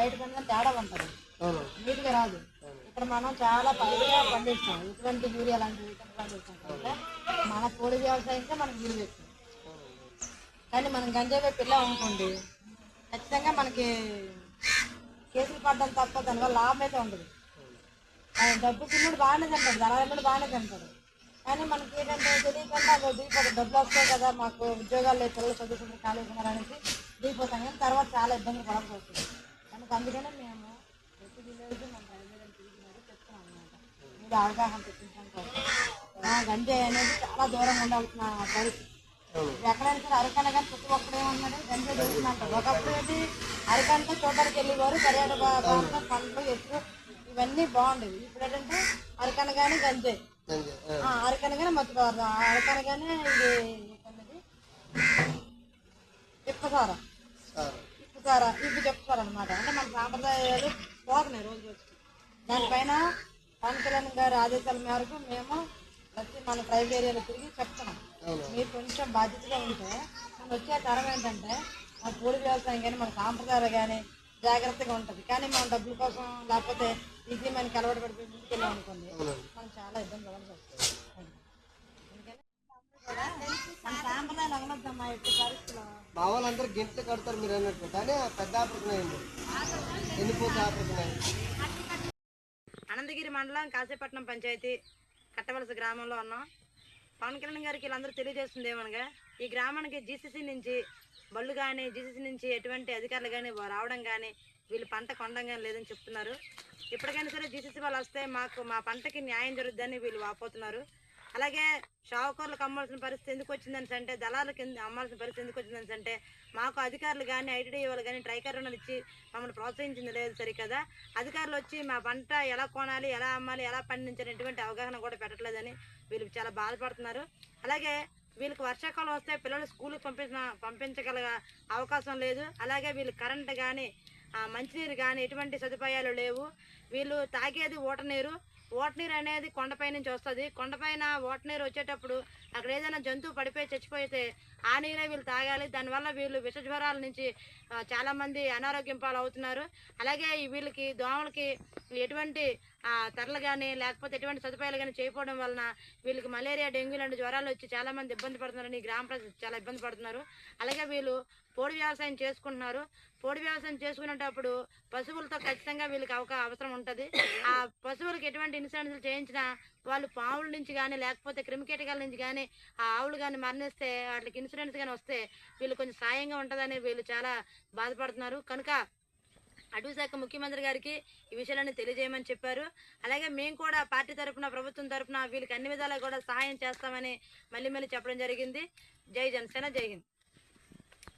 బయట పండిన తేడా ఉంటుంది. నీట్గా రాదు. ఇక్కడ మనం చాలా పద్ధతిగా పండిస్తాం. ఇటువంటి యూరియా లాంటివి పండిస్తాం మన పొడి వ్యవసాయంగా మనకు విలువ ఎక్కువ కానీ మనం గంజాయి వైపు వెళ్ళాం అనుకోండి ఖచ్చితంగా మనకి కేసులు పడడం తప్ప దానివల్ల లాభం అయితే ఉండదు. ఆయన డబ్బు తిన్నాడు బాగానే తింటాడు ధనాలు బాగానే తింటాడు. కానీ మనకి ఏంటంటే తెలియకుండా దిగిపోతాం డబ్బులు వస్తాయి కదా మాకు ఉద్యోగాలు లేదు పిల్లలు ఖాళీ ఉన్నారు అనేసి దిగిపోతాం కానీ తర్వాత చాలా ఇబ్బంది పడాల్సి వస్తుంది. కనుక అందుకనే మేము ప్రతి విలేజ్ మన రైల్వే తిరిగినారు చెప్తున్నాం అనమాట మీరు అవగాహన తెప్పించడం కోసం. ఆ, గంజాయి అనేది చాలా దూరంగా ఉండాల్సిన పరిస్థితి. ఎక్కడైనా సరే అరకన కానీ ప్రతి ఒక్కరు ఏమన్నాడు గంజాయి దొరుకుతుందంటారు ఒకప్పుడు ఏంటి అరకనతో చూడడానికి వెళ్ళేవారు పర్యాటక పండ్లు ఎట్లు ఇవన్నీ బాగుండేవి. ఇప్పుడు ఏంటంటే అరకన కానీ. ఆ. ఆ, అరకనగానే మత్తు పదార్థం అరకనగానే ఇది ఏంటన్నది? చెప్తారు? అనమాట అంటే మన సాంప్రదాయాలు పోతున్నాయి రోజు రోజు. దానిపైన పవన్ కళ్యాణ్ గారి ఆదేశాల మేరకు మేము ప్రతి మన ట్రైబల్ ఏరియాలో తిరిగి చెప్తున్నాం. మీరు కొంచెం బాధ్యతగా ఉంటే మన వచ్చే తరం ఏంటంటే మన పూడి వ్యవసాయం కానీ మన సాంప్రదాయాలు కానీ జాగ్రత్తగా ఉంటుంది. కానీ మనం డబ్బుల కోసం లేకపోతే ఈజీ మనకి అలవాటు పడిపోయి ముందుకు వెళ్ళాం అనుకోండి మనం చాలా ఇబ్బంది పడాల్సి వస్తుంది అందుకని కూడా మన సాంప్రదాయాలు అవనొద్దమ్మా ఎట్టి పరిస్థితుల్లో మా వాళ్ళందరూ గింట్లు కడతారు మీరు అన్నట్టు కానీ పెద్ద ఆపరేషన్ అయింది ఆపరేషన్ అనంతగిరి మండలం కాశీపట్నం పంచాయతీ కట్టవలస గ్రామంలో ఉన్నాం. పవన్ కళ్యాణ్ గారికి వీళ్ళందరూ తెలియజేస్తుంది ఏమనగా ఈ గ్రామానికి జీసీసీ నుంచి బళ్ళు కానీ జీసీసీ నుంచి ఎటువంటి అధికారులు కానీ రావడం కానీ వీళ్ళు పంట కొనడం కానీ లేదని చెప్తున్నారు. ఇప్పటికైనా సరే జీసీసీ వాళ్ళు వస్తే మాకు మా పంటకి న్యాయం జరుగుద్దని వీళ్ళు వాపోతున్నారు. అలాగే షావుకర్లకు అమ్మాల్సిన పరిస్థితి ఎందుకు వచ్చిందని అంటే దళాలకు కింద అమ్మాల్సిన పరిస్థితి ఎందుకు వచ్చిందని అంటే మాకు అధికారులు కానీ ఐటీడీ వాళ్ళు కానీ ట్రైకర్ రుణాలు ఇచ్చి మమ్మల్ని ప్రోత్సహించింది లేదు సరికదా? అధికారులు వచ్చి మా పంట ఎలా కొనాలి ఎలా అమ్మాలి ఎలా పండించాలి ఎటువంటి అవగాహన కూడా పెట్టట్లేదని వీళ్ళు చాలా బాధపడుతున్నారు. అలాగే వీళ్ళకి వర్షాకాలం వస్తే పిల్లలు స్కూల్కి పంపించిన పంపించగల అవకాశం లేదు. అలాగే వీళ్ళు కరెంట్ కానీ మంచినీరు కానీ ఎటువంటి సదుపాయాలు లేవు. వీళ్ళు తాగేది ఊట నీరు ఓట నీరు అనేది కొండపై నుంచి వస్తుంది. కొండపైన ఓట నీరు వచ్చేటప్పుడు అక్కడ ఏదైనా జంతువు పడిపోయి చచ్చిపోతే ఆ నీరే వీళ్ళు తాగాలి. దానివల్ల వీళ్ళు విష జ్వరాల నుంచి చాలామంది చాలా మంది అనారోగ్యం పాలవుతున్నారు. అలాగే వీళ్ళకి దోమలకి ఎటువంటి తరలు కానీ లేకపోతే ఎటువంటి సదుపాయాలు కానీ చేయకపోవడం వలన వీళ్ళకి మలేరియా డెంగ్యూ లాంటి జ్వరాలు వచ్చి చాలా మంది ఇబ్బంది పడుతున్నారు. ఈ గ్రామ ప్రజలు చాలా ఇబ్బంది పడుతున్నారు. అలాగే వీళ్ళు పోడి వ్యవసాయం చేసుకుంటున్నారు. పోడి వ్యవసాయం చేసుకునేటప్పుడు పశువులతో ఖచ్చితంగా వీళ్ళకి అవక అవసరం ఉంటుంది. ఆ పశువులకు ఎటువంటి ఇన్సూరెన్స్లు చేయించినా వాళ్ళు పావుల నుంచి కానీ లేకపోతే క్రిమికీటకాల నుంచి కానీ ఆ ఆవులు కానీ మరణిస్తే వాటికి ఇన్సూరెన్స్ కానీ వస్తే వీళ్ళు కొంచెం సాయంగా ఉంటుందని వీళ్ళు చాలా బాధపడుతున్నారు. కనుక అటవీ శాఖ ముఖ్యమంత్రి గారికి ఈ విషయాలన్నీ తెలియజేయమని చెప్పారు. అలాగే మేము కూడా పార్టీ తరఫున ప్రభుత్వం తరఫున వీళ్ళకి అన్ని విధాలా కూడా సహాయం చేస్తామని మళ్ళీ మళ్ళీ చెప్పడం జరిగింది. జై జనసేన జై హింద్.